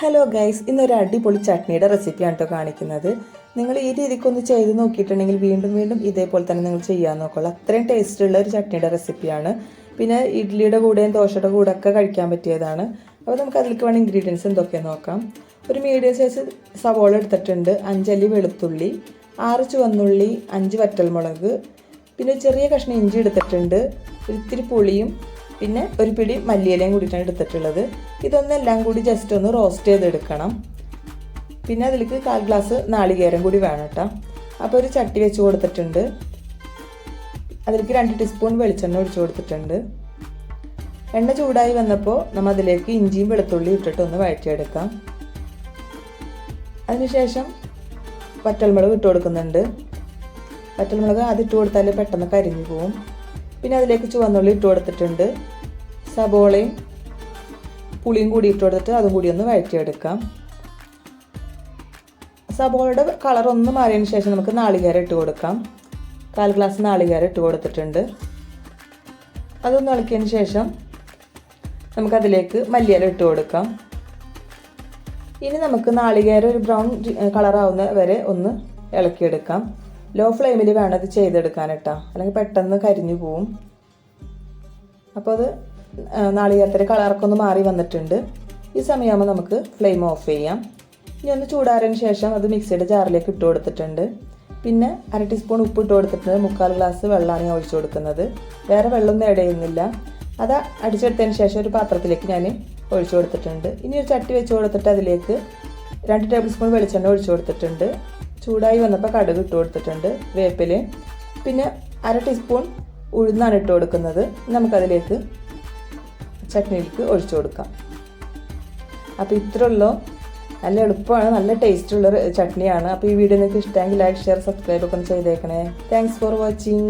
Hello guys ഇന്നൊരു അടിപൊളി ചട്നിയുടെ റെസിപ്പിയാണ് കേട്ടോ കാണിക്കുന്നത്. നിങ്ങൾ ഈ രീതിക്കൊന്ന് ചെയ്ത് നോക്കിയിട്ടുണ്ടെങ്കിൽ വീണ്ടും വീണ്ടും ഇതേപോലെ തന്നെ നിങ്ങൾ ചെയ്യാൻ നോക്കുള്ളൂ. അത്രയും ടേസ്റ്റുള്ള ഒരു ചട്നിയുടെ റെസിപ്പിയാണ് പിന്നെ ഇഡ്ഡലിയുടെ കൂടെയും ദോശയുടെ കൂടെ ഒക്കെ കഴിക്കാൻ പറ്റിയതാണ്. അപ്പോൾ നമുക്ക് അതിലേക്ക് വേണം ഇൻഗ്രീഡിയൻസ് എന്തൊക്കെയാണ് നോക്കാം. ഒരു മീഡിയം സൈസ് സവോള എടുത്തിട്ടുണ്ട്. അഞ്ചല്ലി വെളുത്തുള്ളി ആറ് ചുവന്നുള്ളി അഞ്ച് വറ്റൽമുളക് പിന്നെ ചെറിയ കഷ്ണം ഇഞ്ചി എടുത്തിട്ടുണ്ട്. ഒരിത്തിരി പുളിയും പിന്നെ ഒരു പിടി മല്ലിയിലയും കൂടിയിട്ടാണ് എടുത്തിട്ടുള്ളത്. ഇതൊന്നെല്ലാം കൂടി ജസ്റ്റ് ഒന്ന് റോസ്റ്റ് ചെയ്തെടുക്കണം. പിന്നെ അതിലേക്ക് കാൽ ഗ്ലാസ് നാളികേരം കൂടി വേണം കേട്ടോ. അപ്പോൾ ഒരു ചട്ടി വെച്ച് കൊടുത്തിട്ടുണ്ട്. അതിലേക്ക് രണ്ട് ടീസ്പൂൺ വെളിച്ചെണ്ണ ഒഴിച്ചു കൊടുത്തിട്ടുണ്ട്. എണ്ണ ചൂടായി വന്നപ്പോൾ നമ്മൾ അതിലേക്ക് ഇഞ്ചിയും വെളുത്തുള്ളിയും ഇട്ടിട്ട് ഒന്ന് വഴറ്റിയെടുക്കാം. അതിനുശേഷം വറ്റൽമുളക് ഇട്ട് കൊടുക്കുന്നുണ്ട്. വറ്റൽമുളക് അത് ഇട്ട് കൊടുത്താൽ പെട്ടെന്ന് കരിഞ്ഞു പോവും. പിന്നെ അതിലേക്ക് ചുവന്നുള്ളി ഇട്ട് കൊടുത്തിട്ടുണ്ട്. സബോളയും പുളിയും കൂടി ഇട്ട് കൊടുത്തിട്ട് അതും കൂടി ഒന്ന് വഴറ്റിയെടുക്കാം. സബോളയുടെ കളർ ഒന്ന് മാറിയതിന് ശേഷം നമുക്ക് നാളികേരം ഇട്ട് കൊടുക്കാം. കാൽ ഗ്ലാസ് നാളികേരം ഇട്ട് കൊടുത്തിട്ടുണ്ട്. അതൊന്ന് ഇളക്കിയതിന് ശേഷം നമുക്കതിലേക്ക് മല്ലിയില ഇട്ട് കൊടുക്കാം. ഇനി നമുക്ക് നാളികേരം ഒരു ബ്രൗൺ കളറാവുന്ന വരെ ഒന്ന് ഇളക്കിയെടുക്കാം. ലോ ഫ്ലെയിമിൽ വേണം ഇത് ചെയ്തെടുക്കാൻ കേട്ടോ. അല്ലെങ്കിൽ പെട്ടെന്ന് കരിഞ്ഞു പോവും. അപ്പോൾ അത് നാളികേരത്തിന്റെ കളറൊക്കെ ഒന്ന് മാറി വന്നിട്ടുണ്ട്. ഈ സമയമാകുമ്പോൾ നമുക്ക് ഫ്ലെയിം ഓഫ് ചെയ്യാം. ഇനി ഒന്ന് ചൂടാറിയതിന് ശേഷം അത് മിക്സിയുടെ ജാറിലേക്ക് ഇട്ട് കൊടുത്തിട്ടുണ്ട്. പിന്നെ അര ടീസ്പൂൺ ഉപ്പ് ഇട്ട് കൊടുത്തിട്ടുണ്ട്. മുക്കാൽ ഗ്ലാസ് വെള്ളമാണ് ഞാൻ ഒഴിച്ചു കൊടുക്കുന്നത്. വേറെ വെള്ളമൊന്നും ആഡ് അത് അടിച്ചെടുത്തതിന് ശേഷം ഒരു പാത്രത്തിലേക്ക് ഞാൻ ഒഴിച്ചു കൊടുത്തിട്ടുണ്ട്. ഇനി ഒരു ചട്ടി വെച്ച് കൊടുത്തിട്ട് അതിലേക്ക് രണ്ട് ടേബിൾ സ്പൂൺ വെളിച്ചെണ്ണ ഒഴിച്ചു കൊടുത്തിട്ടുണ്ട്. ചൂടായി വന്നപ്പോൾ കടുക് ഇട്ട് കൊടുത്തിട്ടുണ്ട് വേപ്പില. പിന്നെ അര ടീസ്പൂൺ ഉഴുന്നാണ് ഇട്ട് കൊടുക്കുന്നത്. നമുക്കതിലേക്ക് ചട്നിയിലേക്ക് ഒഴിച്ചു കൊടുക്കാം. അപ്പോൾ ഇത്രയുള്ളൂ നല്ല എളുപ്പമാണ് നല്ല ടേസ്റ്റുള്ള ചട്നിയാണ്. അപ്പോൾ ഈ വീഡിയോ നിങ്ങൾക്ക് ഇഷ്ടമെങ്കിൽ ലൈക്ക് ഷെയർ സബ്സ്ക്രൈബ് ഒക്കെ ചെയ്തേക്കണേ. Thanks for watching